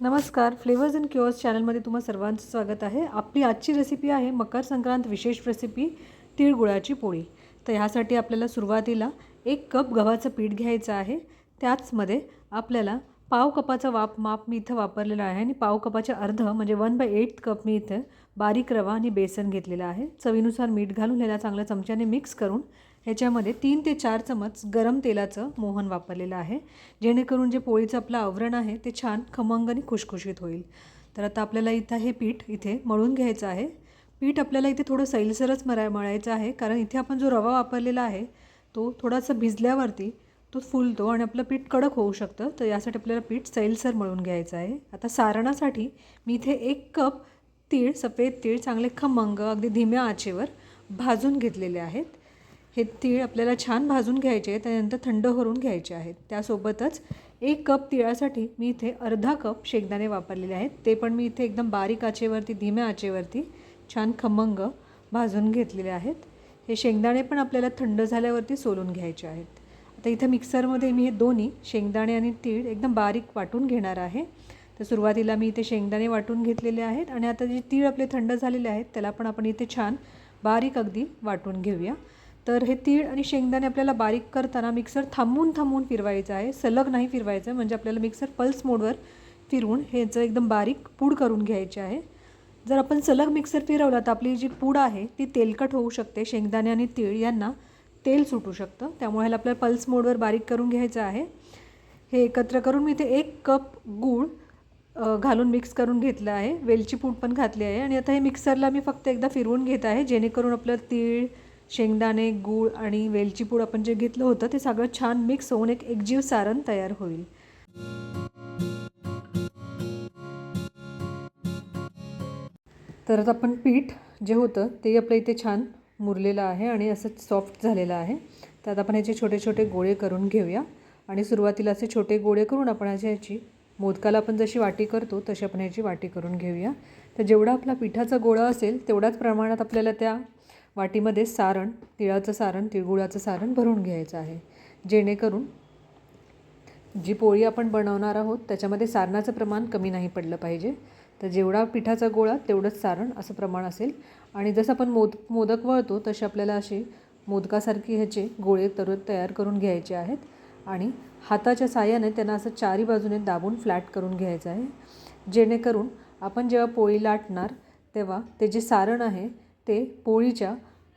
नमस्कार flavours and cures चॅनलमध्ये तुम्हा सर्वांचं स्वागत आहे. आपली आजची रेसिपी आहे मकर संक्रांत विशेष रेसिपी तिळगुळाची पोळी. तर ह्यासाठी आपल्याला सुरुवातीला एक कप गव्हाचं पीठ घ्यायचं आहे. त्याचमध्ये आपल्याला पाव कपाचा वाप माप मी इथं वापरलेला आहे आणि पाव कपाच्या अर्ध म्हणजे वन बाय एट कप मी इथं बारीक रवा आणि बेसन घेतलेलं आहे. चवीनुसार मीठ घालून ह्याला चांगल्या चमच्याने मिक्स करून ह्याच्यामध्ये तीन ते चार चमच गरम तेलाचं मोहन वापरलेलं आहे. जेणेकरून जे पोळीचं आपलं आवरण आहे ते छान खमंग आणि खुशखुशीत होईल. तर आता आपल्याला इथं हे पीठ इथे मळून घ्यायचं आहे. पीठ आपल्याला इथे थोडं सैलसरच मरा मळायचं आहे कारण इथे आपण जो रवा वापरलेला आहे तो थोडासा भिजल्यावरती तो फुलतो आणि आपलं पीठ कडक होऊ शकतं. तर यासाठी आपल्याला पीठ सैलसर मळून घ्यायचं आहे. आता सारणासाठी मी इथे एक कप तीळ सफेद तीळ चांगले खमंग अगदी धीम्या आचेवर भाजून घेतलेले आहेत. हे तीळ आपल्याला छान भाजून घ्यायचे त्यानंतर थंड करून घ्यायचे आहेत. त्यासोबतच एक कप तिळासाठी मी इथे अर्धा कप शेंगदाणे वापरलेले आहेत. ते पण मी इथे एकदम बारीक आचेवरती धीम्या आचेवरती छान खमंग भाजून घेतलेले आहेत. हे शेंगदाणे पण आपल्याला थंड झाल्यावरती सोलून घ्यायचे आहेत. आता इथं मिक्सरमध्ये मी हे दोन्ही शेंगदाणे आणि तीळ एकदम बारीक वाटून घेणार आहे. तर सुरुवातीला मी इथे शेंगदाणे वाटून घेतलेले आहेत आणि आता जे तीळ आपले थंड झालेले आहेत त्याला पण आपण इथे छान बारीक अगदी वाटून घेऊया. तर हे तीळ आणि शेंगदाणे आपल्याला बारीक करताना मिक्सर थांबून थांबून फिरवायचं आहे. सलग नाही फिरवायचं म्हणजे आपल्याला मिक्सर पल्स मोडवर फिरवून ह्याचं एकदम बारीक पूड करून घ्यायचे आहे. जर आपण सलग मिक्सर फिरवला तर आपली जी पूड आहे ती तेलकट होऊ शकते. शेंगदाणे आणि तीळ यांना तेल सुटू शकतं. त्यामुळे ह्याला आपल्याला पल्स मोडवर बारीक करून घ्यायचं आहे. हे एकत्र करून मी इथे एक कप गूळ घालून मिक्स करून घेतलं आहे. वेलची पूड पण घातली आहे. आणि आता हे मिक्सरला मी फक्त एकदा फिरवून घेत आहे. जेणेकरून आपलं तीळ शेंगदाणे गूळ आणि वेलची पूड आपण जे घेतलं होतं ते सगळं छान मिक्स होऊन एक एकजीव सारण तयार होईल. तर आता आपण पीठ जे होतं ते आपलं इथे छान मुरलेलं आहे आणि असं सॉफ्ट झालेलं आहे. त्यात आपण ह्याचे छोटे छोटे गोळे करून घेऊया. आणि सुरुवातीला असे छोटे गोळे करून आपण अशी ह्याची मोदकाला आपण जशी वाटी करतो तशी आपण ह्याची वाटी करून घेऊया. तर जेवढा आपला पिठाचा गोळा असेल तेवढ्याच प्रमाणात आपल्याला त्या वाटीमध्ये सारण तिळाचं सारण तिळगुळाचं सारण भरून घ्यायचं आहे. जेणेकरून जी पोळी आपण बनवणार आहोत त्याच्यामध्ये सारणाचं प्रमाण कमी नाही पडलं पाहिजे. तर जेवढा पिठाचा गोळा तेवढंच सारण असं प्रमाण असेल. आणि जसं आपण मोद मोदक वळतो तसे आपल्याला असे मोदकासारखी ह्याचे गोळे तर तयार करून घ्यायचे आहेत. आणि हाताच्या साह्याने त्यांना असं चारी बाजूने दाबून फ्लॅट करून घ्यायचं आहे. जेणेकरून आपण जेव्हा पोळी लाटणार तेव्हा ते जे सारण आहे ते पोळीच्या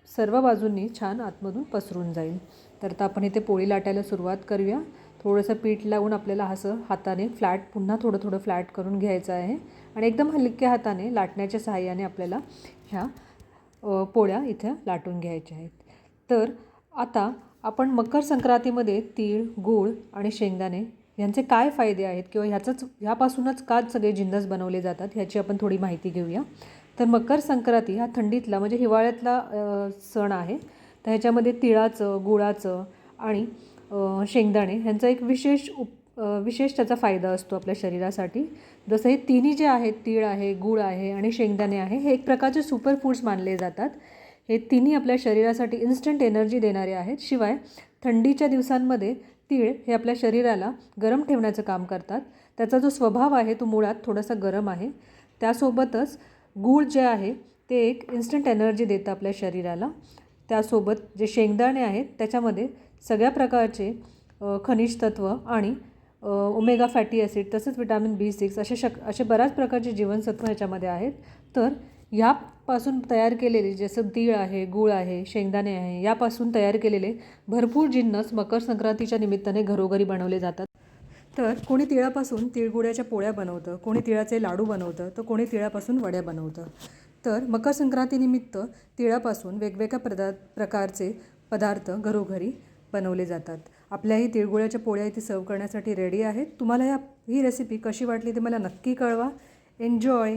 सर्व बाजूंनी छान आतमधून पसरून जाईल. तर आता आपण इथे पोळी लाटायला सुरुवात करूया. थोडंसं पीठ लावून आपल्याला असं हाताने फ्लॅट पुन्हा थोडं थोडं फ्लॅट करून घ्यायचं आहे. आणि एकदम हलक्या हाताने लाटण्याच्या सहाय्याने आपल्याला ह्या पोळ्या इथं लाटून घ्यायच्या आहेत. तर आता आपण मकर संक्रांतीमध्ये तीळ गूळ आणि शेंगदाणे यांचे काय फायदे आहेत किंवा ह्याचंच ह्यापासूनच काच सगळे जिन्नस बनवले जातात ह्याची आपण थोडी माहिती घेऊया. तर मकर संक्रांती हा थंडीतला म्हणजे हिवाळ्यातला सण आहे. तर ह्याच्यामध्ये तिळाचं गुळाचं आणि शेंगदाणे ह्यांचा एक विशेष उप विशेष त्याचा फायदा असतो आपल्या शरीरासाठी. जसं हे तिन्ही जे आहेत तीळ आहे गूळ आहे आणि शेंगदाणे आहे हे एक प्रकारचे सुपर फूड्स मानले जातात. हे तिन्ही आपल्या शरीरासाठी इन्स्टंट एनर्जी देणारे आहेत. शिवाय थंडीच्या दिवसांमध्ये तीळ हे आपल्या शरीराला गरम ठेवण्याचं काम करतात. त्याचा जो स्वभाव आहे तो मुळात थोडासा गरम आहे. त्यासोबतच गूळ जे आहे ते एक इन्स्टंट एनर्जी देतं आपल्या शरीराला. त्यासोबत जे शेंगदाणे आहेत त्याच्यामध्ये सगळ्या प्रकारचे खनिज तत्व आणि ओमेगा फॅटी ॲसिड तसेच विटॅमिन बी सिक्स असे शक असे बऱ्याच प्रकारचे जीवनसत्व ह्याच्यामध्ये आहेत. तर ह्यापासून तयार केलेले जसं तीळ आहे गूळ आहे शेंगदाणे आहे यापासून तयार केलेले भरपूर जिन्नस मकर संक्रांतीच्या निमित्ताने घरोघरी बनवले जातात. तर कोणी तिळापासून तिळगुळ्याच्या पोळ्या बनवतं कोणी तिळाचे लाडू बनवतं तर कोणी तिळापासून वड्या बनवतं. तर मकर संक्रांतीनिमित्त तिळापासून वेगवेगळ्या पदा प्रकारचे पदार्थ घरोघरी बनवले जातात. आपल्याही तिळगुळ्याच्या पोळ्या इथे सर्व करण्यासाठी रेडी आहेत. तुम्हाला या ही रेसिपी कशी वाटली ते मला नक्की कळवा. एन्जॉय